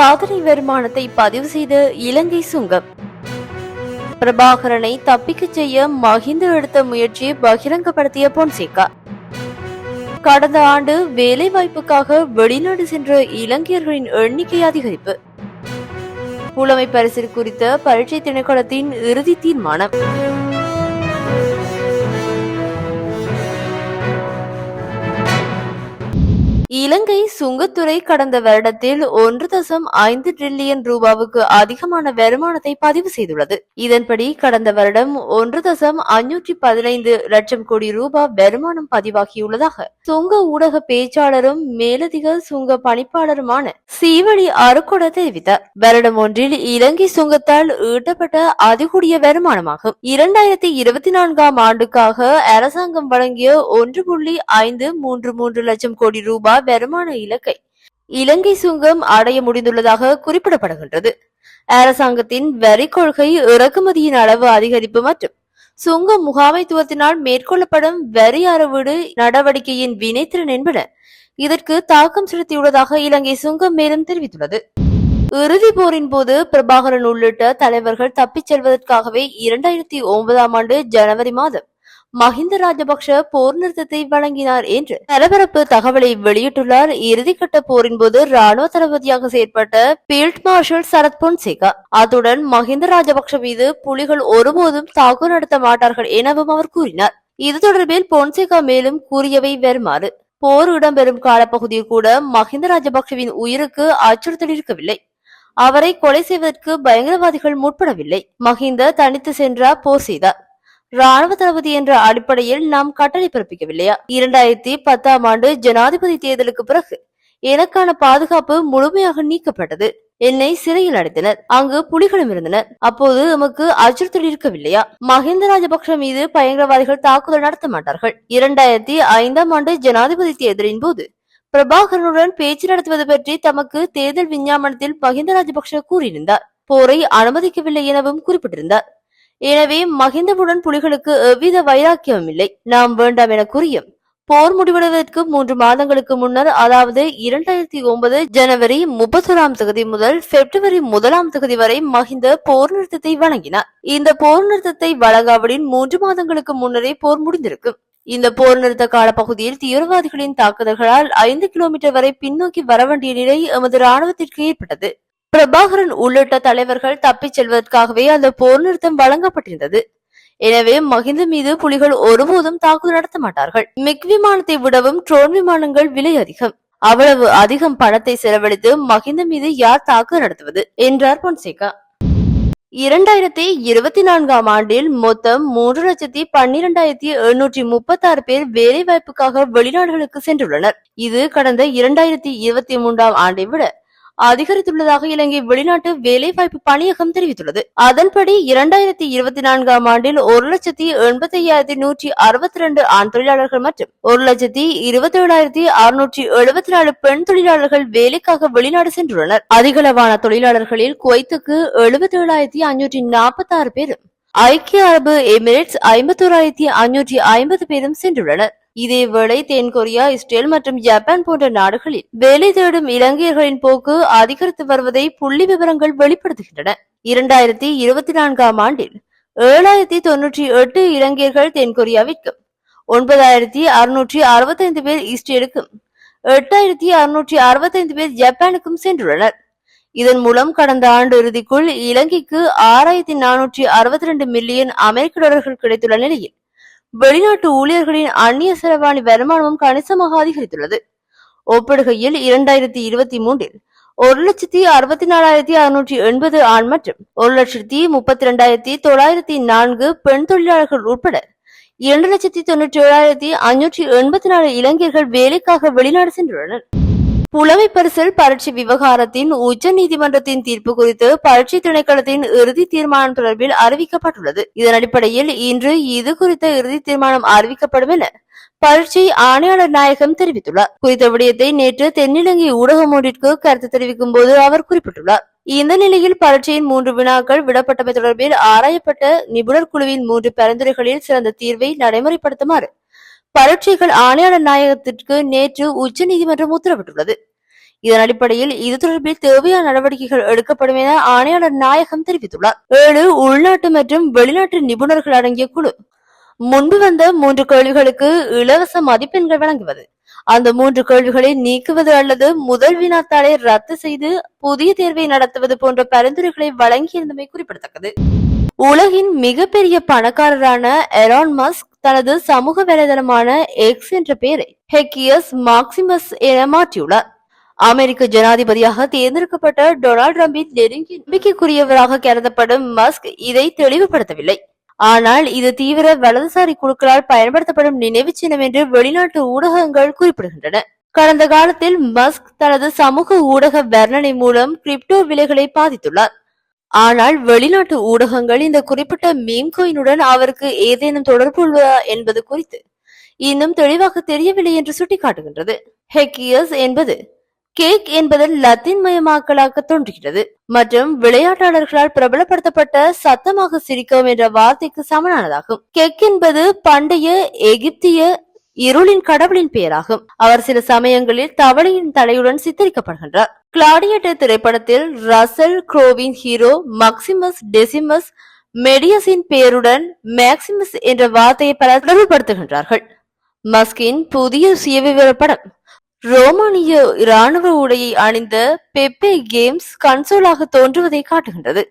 சாதனை வருமானத்தை பதிவு செய்த இலங்கை சுங்கம். பிரபாகரனை தப்பிக்கச் செய்ய மஹிந்த எடுத்த முயற்சியை பகிரங்கப்படுத்திய பொன்சேகா. கடந்த ஆண்டு வேலைவாய்ப்புக்காக வெளிநாடு சென்ற இலங்கையர்களின் எண்ணிக்கை அதிகரிப்பு. புலமை பரிசில் குறித்த பரீட்சை திணைக்களத்தின் இறுதி தீர்மானம். இலங்கை சுங்கத்துறை கடந்த வருடத்தில் ஒன்று தசம் ஐந்து டிரில்லியன் ரூபாவுக்கு அதிகமான வருமானத்தை பதிவு செய்துள்ளது. இதன்படி கடந்த வருடம் ஒன்று தசம் அஞ்சூற்றி பதினைந்து லட்சம் கோடி ரூபாய் வருமானம் பதிவாகியுள்ளதாக சுங்க ஊடக பேச்சாளரும் மேலதிக சுங்க பணிப்பாளருமான சீவழி அருக்கொட தெரிவித்தார். வருடம் ஒன்றில் இலங்கை சுங்கத்தால் ஈட்டப்பட்ட அதிகூடிய வருமானமாகும். இரண்டாயிரத்தி இருபத்தி நான்காம் ஆண்டுக்காக அரசாங்கம் வழங்கிய ஒன்று புள்ளி ஐந்து மூன்று மூன்று லட்சம் கோடி ரூபாய் வருமான இலக்கை. இலங்கை சுங்கம் அடைய முடிந்துள்ளதாக குறிப்பிடப்படுகின்றது. அரசாங்கத்தின் வரி கொள்கை இறக்குமதியின் அளவு அதிகரிப்பு மற்றும் சுங்க முகாமைத்துவத்தினால் மேற்கொள்ளப்படும் வரி அறவீடு நடவடிக்கையின் வினைத்திறன் என்பன இதற்கு தாக்கம் செலுத்தியுள்ளதாக இலங்கை சுங்கம் மேலும் தெரிவித்துள்ளது. இறுதி போரின் போது பிரபாகரன் உள்ளிட்ட தலைவர்கள் தப்பிச் செல்வதற்காகவே இரண்டாயிரத்தி ஒன்பதாம் ஆண்டு ஜனவரி மாதம் மஹிந்த ராஜபக்ஷ போர் நிறுத்தத்தை வழங்கினார் என்று பரபரப்பு தகவலை வெளியிட்டுள்ளார். இறுதிக்கட்ட போரின் போது ராணுவ தளபதியாக செயற்பட்ட பீல்ட் மார்ஷல் சரத் பொன்சேகா. அத்துடன் மஹிந்த ராஜபக்ஷ மீது புலிகள் ஒருபோதும் தாக்குதல் நடத்த மாட்டார்கள் எனவும் அவர் கூறினார். இது தொடர்பில் பொன்சேகா மேலும் கூறியவை வருமாறு போர் இடம்பெறும் காலப்பகுதியில் கூட மஹிந்த ராஜபக்ஷவின் உயிருக்கு அச்சுறுத்தல் இருக்கவில்லை. அவரை கொலை செய்வதற்கு பயங்கரவாதிகள் முற்படவில்லை. மஹிந்த தனித்து சென்றார் போர் செய்தார். ராணுவ தளபதி என்ற அடிப்படையில் நாம் கட்டளை பிறப்பிக்கவில்லையா? இரண்டாயிரத்தி பத்தாம் ஆண்டு ஜனாதிபதி தேர்தலுக்கு பிறகு எனக்கான பாதுகாப்பு முழுமையாக நீக்கப்பட்டது. என்னை சிறையில் அடைத்தனர். அங்கு புலிகளும் இருந்தனர். அப்போது எமக்கு அச்சுறுத்தல் இருக்கவில்லையா? மஹிந்த ராஜபக்ஷ மீது பயங்கரவாதிகள் தாக்குதல் நடத்த மாட்டார்கள். இரண்டாயிரத்தி ஐந்தாம் ஆண்டு ஜனாதிபதி தேர்தலின் போது பிரபாகரனுடன் பேச்சு நடத்துவது பற்றி தமக்கு தேர்தல் விஞ்ஞாபனத்தில் மஹிந்த ராஜபக்ஷ கூறியிருந்தார். போரை அனுமதிக்கவில்லை எனவும் குறிப்பிட்டிருந்தார். எனவே மகிந்தவுடன் புலிகளுக்கு எவ்வித வைராக்கியமும் இல்லை. நாம் வேண்டாம் என கூறியும் போர் முடிவடைவதற்கு மூன்று மாதங்களுக்கு முன்னர் அதாவது இரண்டாயிரத்தி ஒன்பது ஜனவரி முப்பத்தொராம் தொகுதி முதல் பிப்ரவரி முதலாம் தொகுதி வரை மஹிந்த போர் நிறுத்தத்தை வழங்கினார் இந்த போர் நிறுத்தத்தை வழங்காவிடின் மூன்று மாதங்களுக்கு முன்னரே போர் முடிந்திருக்கும். இந்த போர் நிறுத்த காலப்பகுதியில் தீவிரவாதிகளின் தாக்குதல்களால் ஐந்து கிலோமீட்டர் வரை பின்னோக்கி வர வேண்டிய நிலை எமது ராணுவத்திற்கு ஏற்பட்டது. பிரபாகரன் உள்ளிட்ட தலைவர்கள் தப்பிச் செல்வதற்காகவே அந்த போர் நிறுத்தம் வழங்கப்பட்டிருந்தது. எனவே மகிந்த மீது புலிகள் ஒருபோதும் தாக்குதல் நடத்த மாட்டார்கள். மிக் விமானத்தை விடவும் ட்ரோன் விமானங்கள் விலை அதிகம். அவ்வளவு அதிகம் பணத்தை செலவழித்து மகிந்த மீது யார் தாக்குதல் நடத்துவது? என்றார் பொன்சேகா. இரண்டாயிரத்தி இருபத்தி நான்காம் ஆண்டில் மொத்தம் மூன்று லட்சத்தி பன்னிரெண்டாயிரத்தி எழுநூற்றி முப்பத்தி ஆறு பேர் வேலை வாய்ப்புக்காக வெளிநாடுகளுக்கு சென்றுள்ளனர். இது கடந்த இரண்டாயிரத்தி இருபத்தி மூன்றாம் ஆண்டை விட அதிகரித்துள்ளதாக இலங்கை வெளிநாட்டு வேலைவாய்ப்பு பணியகம் தெரிவித்துள்ளது. அதன்படி இரண்டாயிரத்தி இருபத்தி நான்காம் ஆண்டில் ஒரு லட்சத்தி எண்பத்தி ஐயாயிரத்தி நூற்றி அறுபத்தி ரெண்டு ஆண் தொழிலாளர்கள் மற்றும் ஒரு லட்சத்தி இருபத்தி ஏழாயிரத்தி அறுநூற்றி எழுபத்தி நாலு பெண் தொழிலாளர்கள் வேலைக்காக வெளிநாடு சென்றுள்ளனர். அதிகளவான தொழிலாளர்களில் குவைத்துக்கு எழுபத்தி ஏழாயிரத்தி அஞ்சூற்றி நாற்பத்தி ஆறு பேரும் ஐக்கிய அரபு எமிரேட்ஸ் ஐம்பத்தோராயிரத்தி அஞ்சூற்றி ஐம்பது பேரும் சென்றுள்ளனர். இதேவேளை தென்கொரியா இஸ்ரேல் மற்றும் ஜப்பான் போன்ற நாடுகளில் வேலை தேடும் இலங்கையர்களின் போக்கு அதிகரித்து வருவதை புள்ளி விவரங்கள் வெளிப்படுத்துகின்றன. இரண்டாயிரத்தி இருபத்தி நான்காம் ஆண்டில் ஏழாயிரத்தி தொன்னூற்றி எட்டு இலங்கையர்கள் தென்கொரியாவிற்கும் ஒன்பதாயிரத்தி அறுநூற்றி அறுபத்தைந்து பேர் இஸ்ரேலுக்கும் எட்டாயிரத்தி அறுநூற்றி அறுபத்தைந்து பேர் ஜப்பானுக்கும் சென்றுள்ளனர். இதன் மூலம் கடந்த ஆண்டு இறுதிக்குள் இலங்கைக்கு ஆறாயிரத்தி நானூற்றி அறுபத்தி ரெண்டு மில்லியன் அமெரிக்க டாலர்கள் கிடைத்துள்ள நிலையில் வெளிநாட்டு ஊழியர்களின் அந்நிய செலவாணி வருமானமும் கணிசமாக அதிகரித்துள்ளது. ஒப்பிடுகையில் இரண்டாயிரத்தி இருபத்தி மூன்றில் ஒரு லட்சத்தி அறுபத்தி நாலாயிரத்தி அறுநூற்றி எண்பது ஆண் மற்றும் ஒரு லட்சத்தி முப்பத்தி இரண்டாயிரத்தி தொள்ளாயிரத்தி நான்கு பெண் தொழிலாளர்கள் உட்பட இரண்டு லட்சத்தி தொன்னூற்றி ஏழாயிரத்தி அஞ்சூற்றி எண்பத்தி நாலு இளைஞர்கள் வேலைக்காக வெளிநாடு சென்றுள்ளனர். புலமை பரிசல் பரீட்சை விவகாரத்தின் உச்ச நீதிமன்றத்தின் தீர்ப்பு குறித்து பரீட்சை திணைக்களத்தின் இறுதி தீர்மானம் தொடர்பில் அறிவிக்கப்பட்டுள்ளது. இதன் அடிப்படையில் இன்று இது குறித்த இறுதி தீர்மானம் அறிவிக்கப்படும் என பரீட்சை ஆணையாளர் நாயகம் தெரிவித்துள்ளார். குறித்த விடயத்தை நேற்று தென்னிலங்கை ஊடகம் ஒன்றிற்கு கருத்து தெரிவிக்கும் போது அவர் குறிப்பிட்டுள்ளார். இந்த நிலையில் பரீட்சையின் மூன்று வினாக்கள் விடப்பட்டமை தொடர்பில் ஆராயப்பட்ட நிபுணர் குழுவின் மூன்று பரிந்துரைகளில் சிறந்த தீர்வை நடைமுறைப்படுத்துமாறு பரீட்சைகள் ஆணையாளர் நாயகத்திற்கு நேற்று உச்ச நீதிமன்றம் உத்தரவிட்டுள்ளது. இதன் அடிப்படையில் இது தொடர்பில் தேவையான நடவடிக்கைகள் எடுக்கப்படும் என ஆணையாளர் நாயகம் தெரிவித்துள்ளார். ஏழு உள்நாட்டு மற்றும் வெளிநாட்டு நிபுணர்கள் அடங்கிய குழு. முன்பு வந்த மூன்று கேள்விகளுக்கு இலவச மதிப்பெண்கள் வழங்குவது. அந்த மூன்று கேள்விகளை நீக்குவது அல்லது முதல் வினாத்தாளை ரத்து செய்து புதிய தேர்வை நடத்துவது போன்ற பரிந்துரைகளை வழங்கியிருந்தமை குறிப்பிடத்தக்கது. உலகின் மிகப்பெரிய பணக்காரரான எரான் மஸ்க் தனது சமூக வலைதளமான எக்ஸ் என்ற பெயரை ஹெக்கியஸ் மாக்சிமஸ் என மாற்றியுள்ளார். அமெரிக்க ஜனாதிபதியாக தேர்ந்தெடுக்கப்பட்ட டொனால்டு டிரம்பின் நெருங்கி நம்பிக்கைக்குரியவராக கருதப்படும் மஸ்க் இதை தெளிவுபடுத்தவில்லை. ஆனால் இது தீவிர வலதுசாரி குழுக்களால் பயன்படுத்தப்படும் நினைவு சின்னம் என்று வெளிநாட்டு ஊடகங்கள் குறிப்பிடுகின்றன. கடந்த காலத்தில் மஸ்க் தனது சமூக ஊடக வர்ணனை மூலம் கிரிப்டோ விலைகளை பாதித்துள்ளார். ஆனால் வெளிநாட்டு ஊடகங்கள் இந்த குறிப்பிட்ட மீம் கோயினுடன் அவருக்கு ஏதேனும் தொடர்பு உள்ளதா என்பது குறித்து இன்னும் தெளிவாக தெரியவில்லை என்று சுட்டிக்காட்டுகின்றது. ஹெக்கியஸ் என்பது கேக் என்பதன் லத்தீன் மயமாக்கலாக தோன்றுகிறது. மற்றும் விளையாட்டாளர்களால் பிரபலப்படுத்தப்பட்ட சத்தமாக சிரிக்கவும் என்ற வார்த்தைக்கு சமனானதாகும். கெக் என்பது பண்டைய எகிப்திய இருளின் கடவுளின் பெயராகும் அவர் சில சமயங்களில் தவளையின் தலையுடன் சித்தரிக்கப்படுகின்றார். கிளாடியேட்டர் திரைப்படத்தில் ரசல் குரோவின் ஹீரோ மக்சிமஸ் டெசிமஸ் மெடியஸின் பெயருடன் மேக்சிமஸ் என்ற வார்த்தையை பலர் தொடர்புபடுத்துகின்றார்கள். மஸ்கின் புதிய சுயவிவர படம். ரோமானிய இராணுவ உடையை அணிந்த பெப்பே கேம்ஸ் கன்சோலாக தோன்றுவதை காட்டுகின்றது.